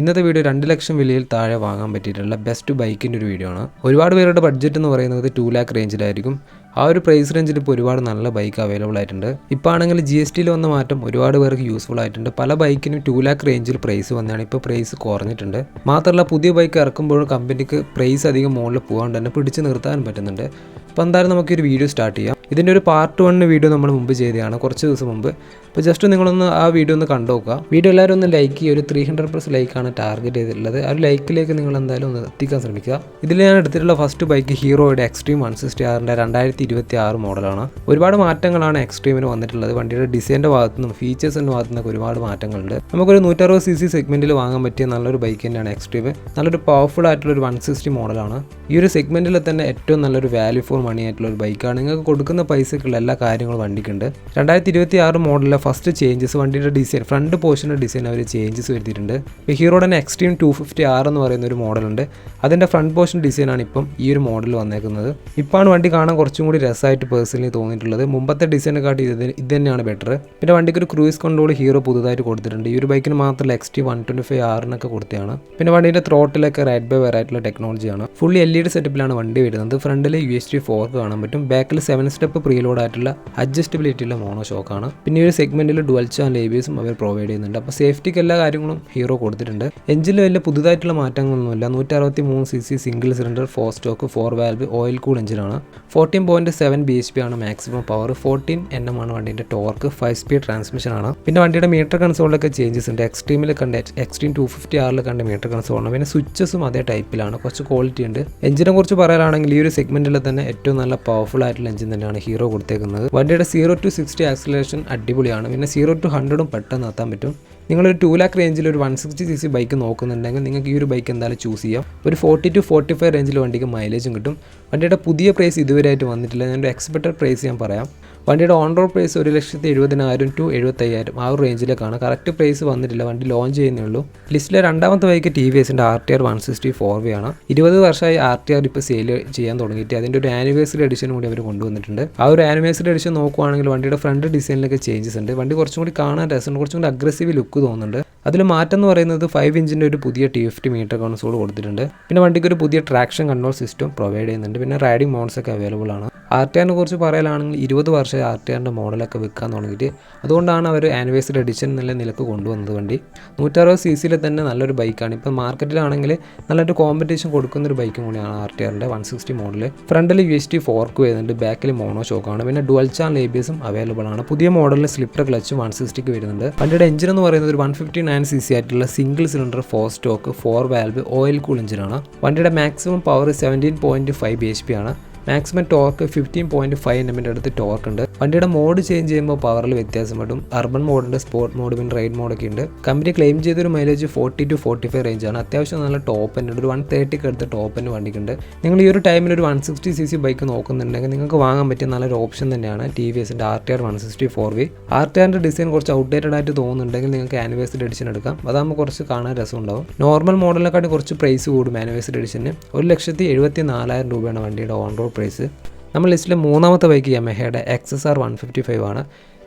ഇന്നത്തെ വീഡിയോ രണ്ട് ലക്ഷം വിലയിൽ താഴെ വാങ്ങാൻ പറ്റിയിട്ടുള്ള ബെസ്റ്റ് ബൈക്കിന്റെ ഒരു വീഡിയോ ആണ്. ഒരുപാട് പേരുടെ ബഡ്ജറ്റ് എന്ന് പറയുന്നത് ടു ലാക്ക് റേഞ്ചിലായിരിക്കും ആ ഒരു പ്രൈസ് റേഞ്ചിൽ ഇപ്പോൾ ഒരുപാട് നല്ല ബൈക്ക് അവൈലബിൾ ആയിട്ടുണ്ട്. ഇപ്പോൾ ആണെങ്കിൽ ജി എസ് ടിയിൽ വന്ന മാറ്റം ഒരുപാട് പേർക്ക് യൂസ്ഫുൾ ആയിട്ടുണ്ട്. പല ബൈക്കിനും ടു ലാക്ക് റേഞ്ചിൽ പ്രൈസ് വന്നതാണ്. ഇപ്പോൾ പ്രൈസ് കുറഞ്ഞിട്ടുണ്ട്. മാത്രമല്ല പുതിയ ബൈക്ക് ഇറക്കുമ്പോഴും കമ്പനിക്ക് പ്രൈസ് അധികം മുകളിൽ പോകാണ്ട് തന്നെ പിടിച്ചു നിർത്താൻ പറ്റുന്നുണ്ട്. അപ്പോൾ എന്തായാലും നമുക്ക് ഒരു വീഡിയോ സ്റ്റാർട്ട് ചെയ്യാം. ഇതിന്റെ ഒരു പാർട്ട് വണ്ണിന് വീഡിയോ നമ്മൾ മുമ്പ് ചെയ്തതാണ് കുറച്ച് ദിവസം മുമ്പ്. അപ്പോൾ ജസ്റ്റ് നിങ്ങളൊന്ന് ആ വീഡിയോ ഒന്ന് കണ്ടു നോക്കുക. വീഡിയോ എല്ലാവരും ഒന്ന് ലൈക്ക് ചെയ്യുക. ഒരു ത്രീ ഹൺഡ്രഡ് പ്ലസ് ലൈക്കാണ് ടാർഗറ്റ് ചെയ്തിട്ടുള്ളത്. ആ ഒരു ലൈക്കിലേക്ക് നിങ്ങൾ എന്തായാലും ഒന്ന് എത്തിക്കാൻ ശ്രമിക്കുക. ഇതിൽ ഞാൻ എടുത്തിട്ടുള്ള ഫസ്റ്റ് ബൈക്ക് ഹീറോയുടെ എക്സ്ട്രീം വൺ സിക്സ്റ്റി ആറിന്റെ രണ്ടായിരത്തി ഇരുപത്തി ആറ് മോഡലാണ്. ഒരുപാട് മാറ്റങ്ങളാണ് എക്സ്ട്രീമിന് വന്നിട്ടുള്ളത്. വണ്ടിയുടെ ഡിസൈന്റെ ഭാഗത്തു നിന്നും ഫീച്ചേഴ്സിന്റെ ഭാഗത്തു നിന്നൊക്കെ ഒരുപാട് മാറ്റങ്ങളുണ്ട്. നമുക്കൊരു നൂറ്ററുപത് സി സി സെഗ്മെന്റിൽ വാങ്ങാൻ പറ്റിയ നല്ലൊരു ബൈക്ക് തന്നെയാണ് എക്സ്ട്രീം നല്ലൊരു പവർഫുൾ ആയിട്ടുള്ള ഒരു വൺ സിക്സ്റ്റി മോഡലാണ് ഈ ഒരു സെഗ്മെന്റിൽ തന്നെ ഏറ്റവും നല്ലൊരു വാല്യൂ ഫോർ മണി ആയിട്ടുള്ള ഒരു ബൈക്കാണ്. നിങ്ങൾക്ക് കൊടുക്കുന്ന പൈസക്കുള്ള എല്ലാ കാര്യങ്ങളും വണ്ടിക്കുണ്ട്. രണ്ടായിരത്തി ഇരുപത്തി ആറ് മോഡലിലെ ഫസ്റ്റ് ചേഞ്ചസ് വണ്ടിയുടെ ഡിസൈൻ ഫ്രണ്ട് പോർഷന്റെ ഡിസൈൻ അവർ ചേഞ്ചസ് വരുത്തിയിട്ടുണ്ട്. ഇപ്പോൾ ഹീറോയുടെ എക്സ്ട്രീം ടു ഫിഫ്റ്റി ആർ എന്ന് പറയുന്ന ഒരു മോഡലുണ്ട്. അതിന്റെ ഫ്രണ്ട് പോർഷൻ ഡിസൈനാണ് ഇപ്പം ഈ ഒരു മോഡൽ വന്നേക്കുന്നത്. ഇപ്പോഴാണ് വണ്ടി കാണാൻ കുറച്ചും കൂടി രസമായിട്ട് പേഴ്സണലി തോന്നിയിട്ടുള്ളത്. മുമ്പത്തെ ഡിസൈനെ കാട്ടി ഇത് ഇത് തന്നെയാണ് ബെറ്റർ പിന്നെ വണ്ടിക്ക് ഒരു ക്രൂയിസ് കൺട്രോൾ ഹീറോ പുതുതായിട്ട് കൊടുത്തിട്ടുണ്ട്. ഈ ഒരു ബൈക്കിന് മാത്രമല്ല X T one twenty five ആറിനൊക്കെ കൊടുത്തതാണ്. പിന്നെ വണ്ടിയുടെ ത്രോട്ടിലൊക്കെ റൈഡ് ബൈ വെറൈറ്റിയുള്ള ടെക്നോളജിയാണ് ഫുള്ളി എൽ ഇ ഡി സെറ്റപ്പിലാണ് വണ്ടി വരുന്നത്. ഫ്രണ്ടിൽ യു എസ് ടി ഫോർക്ക് കാണാൻ പറ്റും. ബാക്കിൽ സെവൻ സ്റ്റെപ്പ് പ്രീലോഡ് ആയിട്ടുള്ള അഡ്ജസ്റ്റബിലിറ്റി ഉള്ള മോണോ ഷോക്കാണ് പിന്നെ ഒരു സെഗ്മെന്റിൽ ഡുവൽ ചാനൽ ഏബിയസും അവർ പ്രൊവൈഡ് ചെയ്യുന്നുണ്ട്. അപ്പോൾ സേഫ്റ്റിക്ക് എല്ലാ കാര്യങ്ങളും ഹീറോ കൊടുത്തിട്ടുണ്ട്. എഞ്ചിനിൽ വലിയ പുതുതായിട്ടുള്ള മാറ്റങ്ങളൊന്നുമില്ല. നൂറ്റി അറുപത്തി മൂന്ന് C C single cylinder four stroke four valve oil cool എഞ്ചിനാണ് fourteen point seven B H P ആണ് maximum power fourteen N M ആണ് വണ്ടിയുടെ ടോർക്ക് ഫൈവ് സ്പീഡ് ട്രാൻസ്മിഷൻ ആണ്. പിന്നെ വണ്ടിയുടെ മീറ്റർ കൺസോളിലൊക്കെ ചേഞ്ചസ് ഉണ്ട്. എക്സ്ട്രീമിൽ കണ്ട എക്സ്ട്രീം ടു ഫിഫ്റ്റി ആറിൽ കണ്ട മീറ്റർ കൺസോളാണ് പിന്നെ സ്വിച്ചസും അതേ ടൈപ്പിലാണ് കുറച്ച് ക്വാളിറ്റി ഉണ്ട്. എഞ്ചിനെ കുറിച്ച് പറയാനാണെങ്കിൽ ഈ ഒരു സെഗ്മെന്റിൽ തന്നെ ഏറ്റവും നല്ല പവർഫുൾ ആയിട്ടുള്ള എഞ്ചിൻ തന്നെയാണ് ഹീറോ കൊടുത്തേക്കുന്നത്. വണ്ടിയുടെ സീറോ ടു സിക്സ്റ്റി ആക്സിലേഷൻ അടിപൊളിയാണ്. പിന്നെ സീറോ ടു ഹൺഡ്രഡും പെട്ടെന്ന് എത്താൻ പറ്റും. നിങ്ങളൊരു ടു ലാക്ക് റേഞ്ചിൽ ഒരു one sixty C C bike നോക്കുന്നുണ്ടെങ്കിൽ നിങ്ങൾക്ക് ഈ ഒരു ബൈക്ക് എന്തായാലും ചൂസ് ചെയ്യാം. ഒരു ഫോർട്ടി ടു ഫോർട്ടി ഫൈവ് റേഞ്ചിൽ വണ്ടിക്ക് മൈലേജും കിട്ടും. വണ്ടിയുടെ പുതിയ പ്രൈസ് ഇതുവരെയായിട്ട് വന്നിട്ടില്ല. ഞാനൊരു എക്സ്പെക്റ്റഡ് പ്രൈസ് ഞാൻ പറയാം. വണ്ടിയുടെ ഓൺ റോഡ് പ്രൈസ് ഒരു ലക്ഷത്തി എഴുപതിനായിരം ടു എഴുപത്തയ്യായിരം ആ ഒരു റേഞ്ചിലേക്കാണ് കറക്റ്റ് പ്രൈസ് വന്നിട്ടില്ല. വണ്ടി ലോഞ്ച് ചെയ്യുന്നേ ഉള്ളൂ. ലിസ്റ്റിലെ രണ്ടാമത്തെ ബൈക്ക് ടി വി എസിന്റെ R T R one sixty four V ആണ്. ഇരുപത് വർഷമായി ആർ ടി ആർ ഇപ്പോൾ സെയിൽ ചെയ്യാൻ തുടങ്ങിയിട്ട് അതിന്റെ ഒരു ആനിവേഴ്സറി എഡിഷൻ കൂടി അവർ കൊണ്ടുവന്നിട്ടുണ്ട്. ആ ഒരു ആനിവേഴ്സറി എഡിഷൻ നോക്കുവാണെങ്കിൽ വണ്ടിയുടെ ഫ്രണ്ട് ഡിസൈനിലൊക്കെ ചേഞ്ചസ് ഉണ്ട്. വണ്ടി കുറച്ചും കൂടി കാണാൻ രസമുണ്ട്. കുറച്ചും കൂടി അഗ്രസീവ് ലുക്ക് തോന്നുന്നുണ്ട്. അതിൽ മാറ്റം എന്ന് പറയുന്നത് ഫൈവ് ഇഞ്ചിന്റെ ഒരു പുതിയ T F T meter console കൊടുത്തിട്ടുണ്ട്. പിന്നെ വണ്ടിക്ക് ഒരു പുതിയ ട്രാക്ഷൻ കൺട്രോൾ സിസ്റ്റം പ്രൊവൈഡ് ചെയ്യുന്നുണ്ട്. പിന്നെ റൈഡിംഗ് മോഡ്സ് ഒക്കെ അവൈലബിൾ ആണ്. ആർ ടി ആറിനെ കുറിച്ച് പറയാനാണെങ്കിൽ ഇരുപത് വർഷം ആർ ടി ആറിന്റെ മോഡലൊക്കെ വിൽക്കാൻ തുടങ്ങിയിട്ട് അതുകൊണ്ടാണ് അവർ ആനിവേഴ്സറി എഡിഷൻ എന്നുള്ള നിലയ്ക്ക് കൊണ്ടുവന്നത് വണ്ടി. നൂറ്ററുപത് സി സിയിൽ തന്നെ നല്ലൊരു ബൈക്കാണ് ഇപ്പോൾ മാർക്കറ്റിലാണെങ്കിൽ നല്ലൊരു കോമ്പറ്റീഷൻ കൊടുക്കുന്ന ഒരു ബൈക്കും കൂടിയാണ് ആർ ടി ആറിന്റെ വൺ സിക്സ്റ്റി മോഡൽ ഫ്രണ്ടിൽ യു എസ് ടി ഫോർക്ക് വരുന്നുണ്ട്. ബാക്കിൽ മോണോ ഷോക്കാണ് പിന്നെ ഡുവൽ ചാനൽ എസും അവൈലബിൾ ആണ്. പുതിയ മോഡലിൽ സ്ലിപ്പർ ക്ലച്ചും വൺ സിക്സ്റ്റിക്ക് വരുന്നുണ്ട്. വണ്ടിയുടെ എഞ്ചിൻ എന്ന് പറയുന്നത് ഒരു one fifty nine C C ആയിട്ടുള്ള single cylinder four stroke four valve oil cool എഞ്ചിനാണ് വണ്ടിയുടെ maximum power seventeen point five B H P ആണ്. Maximum torque fifteen point five N എമ്മിന്റെ അടുത്ത് ടോർക്ക് ഉണ്ട്. വണ്ടിയുടെ മോഡ് ചേഞ്ച് ചെയ്യുമ്പോൾ പവറിൽ വ്യത്യാസം വരും. അർബൻ മോഡുണ്ട് സ്പോർട്ട് മോഡ് പിന്നെ റൈഡ് മോഡൊക്കെ ഉണ്ട്. കമ്പനി ക്ലെയിം ചെയ്തൊരു mileage forty to forty five ആണ്. അത്യാവശ്യം നല്ല ടോപ്പ് എന്റെ ഒരു വൺ തേർട്ടിക്ക് അടുത്ത് ടോപ്പ് എന്റെ വണ്ടിക്കുണ്ട്. നിങ്ങൾ ഈ ഒരു ടൈമിൽ ഒരു one sixty C C bike നോക്കുന്നുണ്ടെങ്കിൽ നിങ്ങൾക്ക് വാങ്ങാൻ പറ്റിയ നല്ലൊരു ഓപ്ഷൻ തന്നെയാണ് ടി വി എസിന്റെ R T R one sixty four V R T ആറിന്റെ ഡിസൈൻ കുറച്ച് ഔട്ട്ഡേറ്റഡ് ആയിട്ട് തോന്നുന്നുണ്ടെങ്കിൽ നിങ്ങൾക്ക് ആനിവേഴ്സറി എഡിഷൻ എടുക്കാം. അതാകുമ്പോൾ കുറച്ച് കാണാൻ രസമുണ്ടാവും. നോർമൽ മോഡലിനെക്കാട്ടി കുറച്ച് പ്രൈസ് കൂടും ആനിവേഴ്സറി എഡിഷന് ഒരു ലക്ഷത്തി എഴുപത്തി നാലായിരം രൂപയാണ് വണ്ടിയുടെ ഓൺ റോഡ് പ്രൈസ് നമ്മൾ ലിസ്റ്റിലെ മൂന്നാമത്തെ bike യമഹയുടെ X S R one fifty five ആണ്.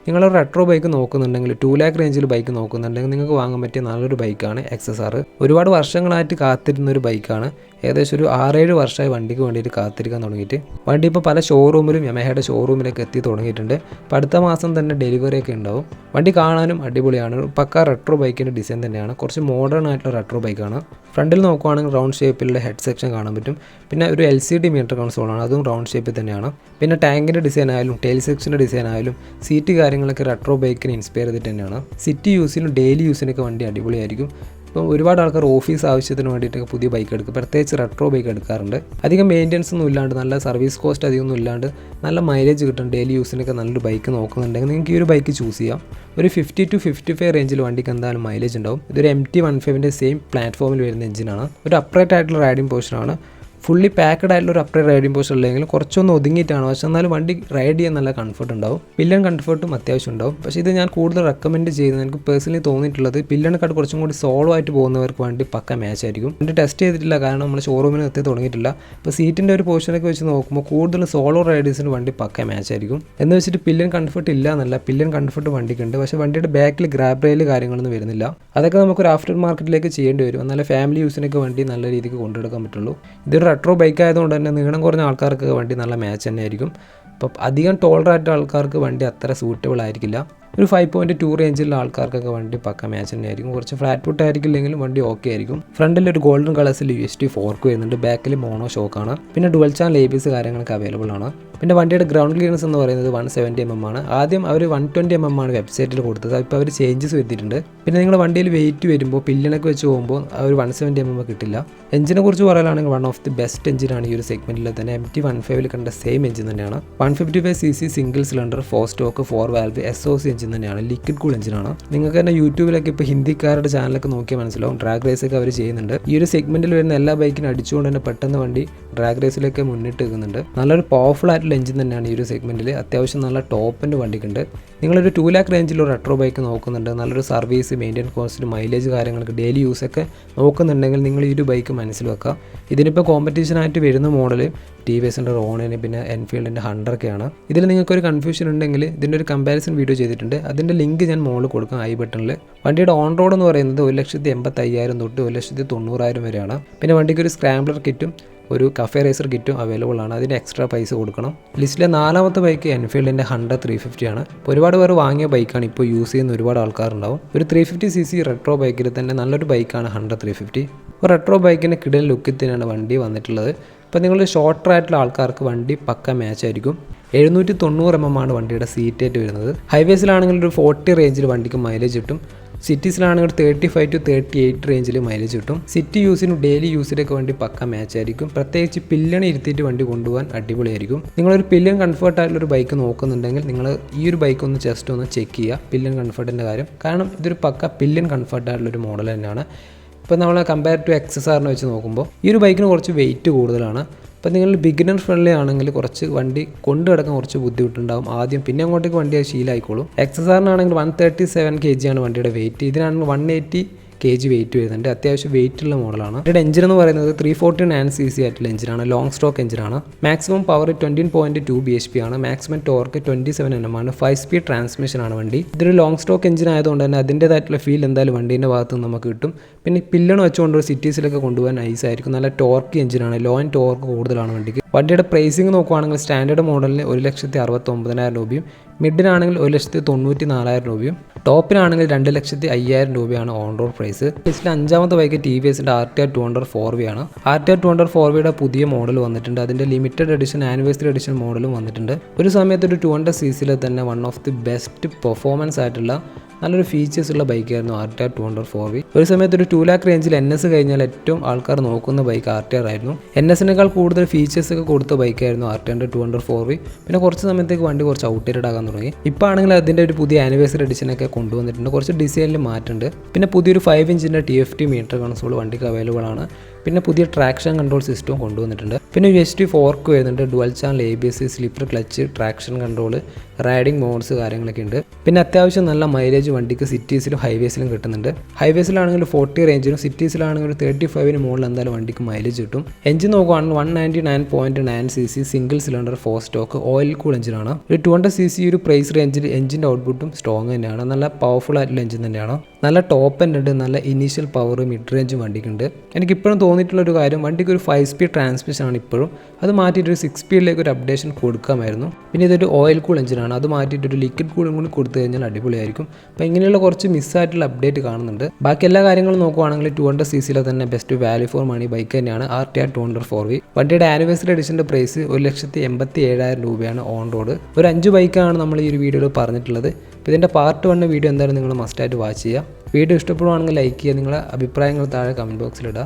നിങ്ങൾ റെട്രോ ബൈക്ക് നോക്കുന്നുണ്ടെങ്കിൽ ടു ലാക്ക് റേഞ്ചിൽ ബൈക്ക് നോക്കുന്നുണ്ടെങ്കിൽ നിങ്ങൾക്ക് വാങ്ങാൻ പറ്റിയ നല്ലൊരു ബൈക്കാണ് എക്സ് എസ് ആർ ഒരുപാട് വർഷങ്ങളായിട്ട് കാത്തിരുന്ന ഒരു ബൈക്കാണ് ഏകദേശം ഒരു ആറേഴ് വർഷമായി വണ്ടിക്ക് വേണ്ടിയിട്ട് കാത്തിരിക്കാൻ തുടങ്ങിയിട്ട്. വണ്ടി ഇപ്പോൾ പല ഷോറൂമിലും യമഹയുടെ ഷോറൂമിലൊക്കെ എത്തി തുടങ്ങിയിട്ടുണ്ട്. ഇപ്പോൾ അടുത്ത മാസം തന്നെ ഡെലിവറി ഒക്കെ ഉണ്ടാവും. വണ്ടി കാണാനും അടിപൊളിയാണ്. പക്ക റെട്രോ ബൈക്കിന്റെ ഡിസൈൻ തന്നെയാണ്. കുറച്ച് മോഡേൺ ആയിട്ടുള്ള റെട്രോ ബൈക്കാണ് ഫ്രണ്ടിൽ നോക്കുവാണെങ്കിൽ റൗണ്ട് ഷേപ്പിലുള്ള ഹെഡ് സെക്ഷൻ കാണാൻ പറ്റും. പിന്നെ ഒരു എൽ സി ഡി മീറ്റർ കൺസോളാണ് അതും റൗണ്ട് ഷേപ്പിൽ തന്നെയാണ്. പിന്നെ ടാങ്കിന്റെ ഡിസൈൻ ആയാലും ടെയിൽ സെക്ഷന്റെ ഡിസൈൻ ആയാലും സീറ്റ് കാര്യങ്ങളൊക്കെ റെട്രോ ബൈക്കിനെ ഇൻസ്പയർ ചെയ്തിട്ട് തന്നെയാണ്. സിറ്റി യൂസിനും ഡെയിലി യൂസിനൊക്കെ വണ്ടി അടിപൊളിയായിരിക്കും. ഇപ്പം ഒരുപാട് ആൾക്കാർ ഓഫീസ് ആവശ്യത്തിന് വേണ്ടിയിട്ടൊക്കെ പുതിയ ബൈക്ക് എടുക്കും. പ്രത്യേകിച്ച് റെട്രോ ബൈക്ക് എടുക്കാറുണ്ട്. അധികം മെയിന്റനൻസ് ഒന്നും ഇല്ലാണ്ട് നല്ല സർവീസ് കോസ്റ്റ് അധികം ഒന്നും ഇല്ലാണ്ട് നല്ല മൈലേജ് കിട്ടും ഡെയിലി യൂസിനൊക്കെ നല്ലൊരു ബൈക്ക് നോക്കുന്നുണ്ടെങ്കിൽ നിങ്ങൾക്ക് ഈ ഒരു ബൈക്ക് ചൂസ് ചെയ്യാം. ഒരു ഫിഫ്റ്റി ടു ഫിഫ്റ്റി ഫൈവ് റേഞ്ചിൽ വണ്ടിക്ക് എന്തായാലും മൈലേജ് ഉണ്ടാവും. ഇതൊരു എം ടി വൺ ഫൈവിന്റെ സെയിം പ്ലാറ്റ്ഫോമിൽ വരുന്ന എഞ്ചിനാണ് ഒരു അപ്രേറ്റ് ആയിട്ടുള്ള റൈഡിംഗ് പോർഷനാണ് ഫുള്ളി പാക്കഡ് ആയിട്ടുള്ള ഒരു അപ്രൈ റൈഡിംഗ് പോസ്റ്റ് അല്ലെങ്കിൽ കുറച്ചൊന്ന് ഒതുങ്ങിയിട്ടാണ്. പക്ഷെ എന്നാലും വണ്ടി റൈഡ് ചെയ്യാൻ നല്ല കംഫർട്ട് ഉണ്ടാവും. പില്ലൺ കംഫർട്ടും അത്യാവശ്യം ഉണ്ടാവും. പക്ഷേ ഇത് ഞാൻ കൂടുതൽ റെക്കമെൻഡ് ചെയ്യുന്നത് എനിക്ക് പേഴ്സണലി തോന്നിയിട്ടുള്ളത് പില്ലണക്കാട്ട് കുറച്ചും കൂടി സോളോ ആയിട്ട് പോകുന്നവർക്ക് വണ്ടി പക്ക മാച്ച് ആയിരിക്കും. വണ്ടി ടെസ്റ്റ് ചെയ്തിട്ടില്ല കാരണം നമ്മൾ ഷോറൂമിൽ എത്തി തുടങ്ങിയിട്ടില്ല. അപ്പോൾ സീറ്റിന്റെ ഒരു പോർഷനൊക്കെ വെച്ച് നോക്കുമ്പോൾ കൂടുതൽ സോളോ റൈഡേഴ്സിന് വണ്ടി പക്ക മാച്ച് ആയിരിക്കും. എന്ന് വെച്ചിട്ട് പില്ലൻ കംഫർട്ട് ഇല്ല എന്നല്ല പില്ലൻ കംഫർട്ട് വണ്ടിക്കുണ്ട്. പക്ഷേ വണ്ടിയുടെ ബാക്കിൽ ഗ്രാബ് റെയിൽ കാര്യങ്ങളൊന്നും വരുന്നില്ല. അതൊക്കെ നമുക്കൊരു ആഫ്റ്റർ മാർക്കറ്റിലേക്ക് ചെയ്യേണ്ടി വരും. എന്നാലേ ഫാമിലി യൂസിനൊക്കെ വണ്ടി നല്ല രീതിക്ക് കൊണ്ടെടുക്കാൻ പറ്റുള്ളൂ. ഇതൊരു റെട്രോ ബൈക്ക് ആയതുകൊണ്ട് തന്നെ നീളം കുറഞ്ഞ ആൾക്കാർക്ക് വണ്ടി നല്ല മാച്ച് തന്നെ ആയിരിക്കും അപ്പം അധികം ടോളറായിട്ട് ആൾക്കാർക്ക് വണ്ടി അത്ര സൂട്ടബിൾ ആയിരിക്കില്ല. ഒരു ഫൈവ് പോയിന്റ് ടു റേഞ്ചിലുള്ള ആൾക്കാർക്കൊക്കെ വണ്ടി പക്ക മാച്ച് തന്നെയായിരിക്കും. കുറച്ച് ഫ്ലാറ്റ് ഫുട്ട് ആയിരിക്കില്ലെങ്കിലും വണ്ടി ഓക്കെ ആയിരിക്കും. ഫ്രണ്ടിൽ ഒരു ഗോൾഡൻ കളേഴ്സിൽ യു എസ് ടി ഫോർക്ക് വരുന്നുണ്ട്. ബാക്കിൽ മോണോ ഷോക്ക് ആണ്. പിന്നെ ഡുവൽ ചാൻ ലേബീസ് കാര്യങ്ങളൊക്കെ അവൈലബിൾ ആണ്. പിന്നെ വണ്ടിയുടെ ഗ്രൗണ്ട് ക്ലിയറൻസ് എന്ന് പറയുന്നത് വൺ സെവന്റി എം എം ആണ്. ആദ്യം അവർ വൺ ട്വന്റി എം എം ആണ് വെബ്സൈറ്റിൽ കൊടുത്തത്. ഇപ്പോൾ അവർ ചേഞ്ചസ് വരുത്തിയിട്ടുണ്ട്. പിന്നെ നിങ്ങൾ വണ്ടിയിൽ വെയിറ്റ് വരുമ്പോൾ പില്ലിനൊക്കെ വെച്ച് പോകുമ്പോൾ ആ ഒരു വൺ സെവന്റി എം എം കിട്ടില്ല എഞ്ചിനെ കുറിച്ച് പറയാനാണെങ്കിൽ വൺ ഓഫ് ദി ബെസ്റ്റ് എഞ്ചിനാണ് ഈ ഒരു സെഗ്മെന്റിൽ തന്നെ. എം ടി വൺ ഫൈവിൽ കണ്ട സെയിം എഞ്ചിൻ തന്നെയാണ്. One fifty five C C single cylinder four stroke four valve S O C engine തന്നെയാണ് ലിക്വിഡ് കൂൾ എഞ്ചിനാണ് നിങ്ങൾക്ക് തന്നെ യൂട്യൂബിലൊക്കെ ഇപ്പോൾ ഹിന്ദിക്കാരുടെ ചാനലൊക്കെ നോക്കിയാൽ മനസ്സിലാവും. ഡ്രാഗ് റേസ് ഒക്കെ അവർ ചെയ്യുന്നുണ്ട്. ഈ ഒരു സെഗ്മെന്റിൽ വരുന്ന എല്ലാ ബൈക്കിനും അടിച്ചുകൊണ്ട് തന്നെ പെട്ടെന്ന് വണ്ടി ഡ്രാഗ് റേസിലൊക്കെ മുന്നിട്ട് നിൽക്കുന്നുണ്ട്. നല്ലൊരു പവർഫുൾ ആയിട്ടുള്ള എഞ്ചിൻ തന്നെയാണ് ഈ ഒരു സെഗ്മെന്റിൽ അത്യാവശ്യം നല്ല ടോപ്പിന്റെ വണ്ടിക്കുണ്ട് നിങ്ങളൊരു ടു ലാക്ക് റേഞ്ചിൽ ഒരു റെട്രോ ബൈക്ക് നോക്കുന്നുണ്ട്. നല്ലൊരു സർവീസ് മെയിന്റൈൻ കോസ്റ്റ് മൈലേജ് കാര്യങ്ങൾക്ക് ഡെയിലി യൂസൊക്കെ നോക്കുന്നുണ്ടെങ്കിൽ നിങ്ങൾ ഈ ഒരു ബൈക്ക് മനസ്സിൽ വെക്കുക. ഇതിനിപ്പോൾ കോമ്പറ്റീഷനായിട്ട് വരുന്ന മോഡൽ ടി വി എസിന്റെ റോണിന് പിന്നെ എൻഫീൽഡിന്റെ ഹൺഡ്രൊക്കെയാണ് ഇതിൽ നിങ്ങൾക്കൊരു കൺഫ്യൂഷൻ ഉണ്ടെങ്കിൽ ഇതിന്റെ ഒരു കമ്പാരിസൺ വീഡിയോ ചെയ്തിട്ടുണ്ട്. അതിന്റെ ലിങ്ക് ഞാൻ മുകളിൽ കൊടുക്കാം ഐ ബട്ടണിൽ വണ്ടിയുടെ ഓൺ റോഡ് എന്ന് പറയുന്നത് ഒരു ലക്ഷത്തി എൺപത്തി അയ്യായിരം തൊട്ട് ഒരു ലക്ഷത്തി തൊണ്ണൂറായിരം വരെയാണ്. പിന്നെ വണ്ടിക്ക് ഒരു സ്ക്രാംബ്ലർ കിറ്റും ഒരു കഫേ റേസർ കിറ്റും അവൈലബിൾ ആണ്. അതിന് എക്സ്ട്രാ പൈസ കൊടുക്കണം. ലിസ്റ്റിലെ നാലാമത്തെ ബൈക്ക് എൻഫീൽഡിന്റെ ഹൺഡ്രഡ് ത്രീ ഫിഫ്റ്റി ആണ്. ഒരുപാട് പേർ വാങ്ങിയ ബൈക്കാണ് ഇപ്പോൾ യൂസ് ചെയ്യുന്ന ഒരുപാട് ആൾക്കാരുണ്ടാവും. ഒരു three fifty C C retro ബൈക്കിൽ തന്നെ നല്ലൊരു ബൈക്കാണ് ഹൺഡ്രഡ് ത്രീ ഫിഫ്റ്റി ഒരു റെട്രോ ബൈക്കിന്റെ കിടൽ ലുക്കിൽ തന്നെയാണ് വണ്ടി വന്നിട്ടുള്ളത്. ഇപ്പോൾ നിങ്ങൾ ഷോർട്ടർ ആയിട്ടുള്ള ആൾക്കാർക്ക് വണ്ടി പക്ക മാച്ച് ആയിരിക്കും. എഴുന്നൂറ്റി തൊണ്ണൂറ് എം എം ആണ് വണ്ടിയുടെ സീറ്റ് സീറ്റേറ്റ് വരുന്നത്. ഹൈവേസിലാണെങ്കിൽ ഒരു ഫോർട്ടി റേഞ്ചിൽ വണ്ടിക്ക് മൈലേജ് കിട്ടും. സിറ്റീസിലാണെങ്കിൽ thirty five to thirty eight റേഞ്ചിൽ മൈലേജ് കിട്ടും. സിറ്റി യൂസിനും ഡെയിലി യൂസിനൊക്കെ വണ്ടി പക്ക മാച്ച് ആയിരിക്കും. പ്രത്യേകിച്ച് പില്ലണി ഇരുത്തിയിട്ട് വണ്ടി കൊണ്ടുപോകാൻ അടിപൊളിയായിരിക്കും. നിങ്ങളൊരു പില്ലൻ കംഫർട്ട് ആയിട്ടുള്ള ഒരു ബൈക്ക് നോക്കുന്നുണ്ടെങ്കിൽ നിങ്ങൾ ഈ ഒരു ബൈക്ക് ഒന്ന് ജസ്റ്റ് ഒന്ന് ചെക്ക് ചെയ്യുക. പില്ലൻ കംഫർട്ടിന്റെ കാര്യം. കാരണം ഇതൊരു പക്ക പില്ലൻ കംഫർട്ട് ആയിട്ടുള്ള ഒരു മോഡൽ തന്നെയാണ്. ഇപ്പോൾ നമ്മൾ കമ്പയർ ടു എക്സസ് ആറിനെ വെച്ച് നോക്കുമ്പോൾ ഈ ഒരു ബൈക്കിന് കുറച്ച് വെയിറ്റ് കൂടുതലാണ്. അപ്പോൾ നിങ്ങൾ ബിഗിനർ ഫ്രണ്ട്ലി ആണെങ്കിൽ കുറച്ച് വണ്ടി കൊണ്ടു കിടക്കാൻ കുറച്ച് ബുദ്ധിമുട്ടുണ്ടാവും. ആദ്യം പിന്നെ അങ്ങോട്ടേക്ക് വണ്ടി ശീലമായിക്കോളും excess ആറിനാണെങ്കിൽ one thirty seven K G ആണ് വണ്ടിയുടെ weight ഇതിനാണെങ്കിൽ one eighty K G weight വരുന്നുണ്ട്. അത്യാവശ്യം വെയിറ്റ് ഉള്ള മോഡലാണ് ഇതിന്റെ എഞ്ചിൻ എന്ന് പറയുന്നത് three forty nine C C ആയിട്ടുള്ള എഞ്ചിനാണ് ലോങ് സ്ട്രോക്ക് എഞ്ചിനാണ് maximum power twenty point two B H P ആണ്. Maximum torque twenty seven N M ആണ്. ഫൈവ് സ്പീഡ് ട്രാൻസ്മിഷൻ ആണ് വണ്ടി. ഇതൊരു ലോങ് സ്ട്രോക്ക് എഞ്ചിൻ ആയതുകൊണ്ട് തന്നെ അതിന്റേതായിട്ടുള്ള ഫീൽ എന്തായാലും വണ്ടീന്റെ ഭാഗത്ത് നിന്ന് നമുക്ക് കിട്ടും. പിന്നെ പില്ലൺ വെച്ചുകൊണ്ട് സിറ്റീസിലൊക്കെ കൊണ്ടുപോകാൻ നൈസ് ആയിരിക്കും. നല്ല ടോർക്ക് എഞ്ചിനാണ് ലോ ആൻഡ് ടോർക്ക് കൂടുതലാണ് വണ്ടിക്ക്. വണ്ടിയുടെ പ്രൈസിങ് നോക്കുവാണെങ്കിൽ സ്റ്റാൻഡേർഡ് മോഡലിന് ഒരു ലക്ഷത്തി അറുപത്തി ഒമ്പതിനായിരം രൂപയും മിഡിനാണെങ്കിൽ ഒരു ലക്ഷത്തി തൊണ്ണൂറ്റി നാലായിരം രൂപയും ടോപ്പിനാണെങ്കിൽ രണ്ട് ലക്ഷത്തി അയ്യായിരം രൂപയാണ് ഓൺ റോഡ് പ്രൈസ് ലിസ്റ്റിൽ അഞ്ചാമത്തെ ബൈക്ക് ടി വി എസിന്റെ R T R two hundred four V ആണ്. R T R two hundred four വിയുടെ പുതിയ മോഡൽ വന്നിട്ടുണ്ട്. അതിന്റെ ലിമിറ്റഡ് എഡിഷൻ ആനിവേഴ്സറി എഡിഷൻ മോഡലും വന്നിട്ടുണ്ട്. ഒരു സമയത്ത് ഒരു ടു ഹൺഡ്രഡ് സി സിയിലെ തന്നെ one of the best performance ആയിട്ടുള്ള നല്ലൊരു ഫീച്ചേഴ്സ് ഉള്ള ബൈക്കായിരുന്നു R T R two hundred four V ഒരു സമയത്ത് ഒരു ടു ലാക്ക് റേഞ്ചിൽ എൻ എസ് കഴിഞ്ഞാൽ ഏറ്റവും ആൾക്കാർ നോക്കുന്ന ബൈക്ക് ആർ ടി ആർ ആയിരുന്നു. എൻ എസിനേക്കാൾ കൂടുതൽ ഫീച്ചേഴ്സ് ഒക്കെ കൊടുത്ത ബൈക്കായിരുന്നു R T hundred two hundred four V പിന്നെ കുറച്ച് സമയത്തേക്ക് വണ്ടി കുറച്ച് ഔട്ട്ഡേറ്റഡ് ആകാൻ തുടങ്ങി. ഇപ്പോൾ ആണെങ്കിൽ അതിന്റെ ഒരു പുതിയ ആനിവേഴ്സറി എഡിഷനൊക്കെ കൊണ്ടുവന്നിട്ടുണ്ട്. കുറച്ച് ഡിസൈനിൽ മാറ്റുണ്ട് പിന്നെ പുതിയൊരു five ഇഞ്ചിന്റെ T F T meter console വണ്ടിക്ക് അവൈലബിൾ ആണ്. പിന്നെ പുതിയ ട്രാക്ഷൻ കൺട്രോൾ സിസ്റ്റവും കൊണ്ടുവന്നിട്ടുണ്ട്. പിന്നെ യു എസ് ടി ഫോർക്ക് വരുന്നുണ്ട് dual channel A B S slipper clutch traction control riding modes കാര്യങ്ങളൊക്കെ ഉണ്ട്. പിന്നെ അത്യാവശ്യം നല്ല മൈലേജ് വണ്ടിക്ക് സിറ്റീസിലും ഹൈവേസിലും കിട്ടുന്നുണ്ട്. ഹൈവേസിലാണെങ്കിൽ ഫോർട്ടി റേഞ്ചിലും സിറ്റീസിലാണെങ്കിൽ തേർട്ടി ഫൈവിന് മുകളിൽ എന്തായാലും വണ്ടിക്ക് മൈലേജ് കിട്ടും. എഞ്ചിൻ നോക്കുകയാണെങ്കിൽ one ninety nine point nine C C single cylinder four stroke oil cool എഞ്ചിനാണ് ഒരു ടു ഹൺഡ്രഡ് സി സി ഒരു പ്രൈസ് റേഞ്ചിൽ എഞ്ചിന്റെ ഔട്ട്പുട്ടും സ്ട്രോങ് തന്നെയാണ്. നല്ല പവർഫുൾ ആയിട്ടുള്ള എഞ്ചിൻ തന്നെയാണ്. നല്ല ടോപ്പ് എൻഡ് ഉണ്ട് നല്ല ഇനീഷ്യൽ പവർ മിഡ് റേഞ്ച് വണ്ടിക്കുണ്ട്. എനിക്ക് ഇപ്പോഴും തോന്നിയിട്ടുള്ള ഒരു കാര്യം വണ്ടിക്ക് ഒരു ഫൈവ് സ്പീഡ് ട്രാൻസ്മിഷൻ ആണ് ഇപ്പോഴും. അത് മാറ്റിയിട്ട് ഒരു സിക്സ് സ്പീഡിലേക്ക് ഒരു അപ്ഡേഷൻ കൊടുക്കാമായിരുന്നു. പിന്നെ ഇതൊരു ഓയിൽ കൂൾ എഞ്ചിനാണ് അത് മാറ്റിയിട്ട് ഒരു ലിക്വിഡ് കൂളും കൂടി കൊടുത്തു കഴിഞ്ഞാൽ അടിപൊളിയായിരിക്കും. അപ്പോൾ ഇങ്ങനെയുള്ള കുറച്ച് മിസ്സായിട്ടുള്ള അപ്ഡേറ്റ് കാണുന്നുണ്ട്. ബാക്കി എല്ലാ കാര്യങ്ങളും നോക്കുവാണെങ്കിൽ ടു ഹൺഡ്രഡ് സി സിയിലെ തന്നെ best value for money bike തന്നെയാണ്. R T R two hundred four V വണ്ടിയുടെ ആനിവേഴ്സറി എഡിഷന്റെ പ്രൈസ് ഒരു ലക്ഷത്തി എൺപത്തി ഏഴായിരം രൂപയാണ് ഓൺ റോഡ് ഒരു അഞ്ച് ബൈക്കാണ് നമ്മൾ ഈ ഒരു വീഡിയോയിൽ പറഞ്ഞിട്ടുള്ളത്. ഇതിന്റെ പാർട്ട് വൺ വീഡിയോ എന്തായാലും നിങ്ങൾ മസ്റ്റായിട്ട് വാച്ച് ചെയ്യുക. വീഡിയോ ഇഷ്ടപ്പെടുവാണെങ്കിൽ ലൈക്ക് ചെയ്യുക. നിങ്ങളുടെ അഭിപ്രായങ്ങൾ താഴെ കമന്റ് ബോക്സിലിടുക